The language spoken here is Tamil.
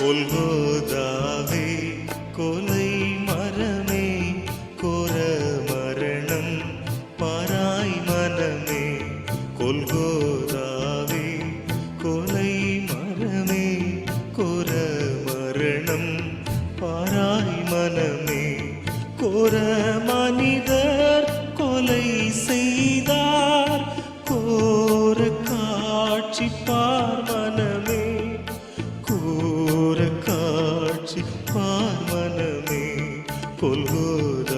கொல்கோதாவே கொலை மரமே கோர மரணம் பாராய் மனமே. கொல்கோதாவே கொலை மரமே கோர மரணம் பாராய் மனமே. கோர மனிதர் கொலை செய்தார் கோர காட்சி பா ಚಿತ್ತಾನ್ಮನಮೇ ಕೊಲ್ಗೋದ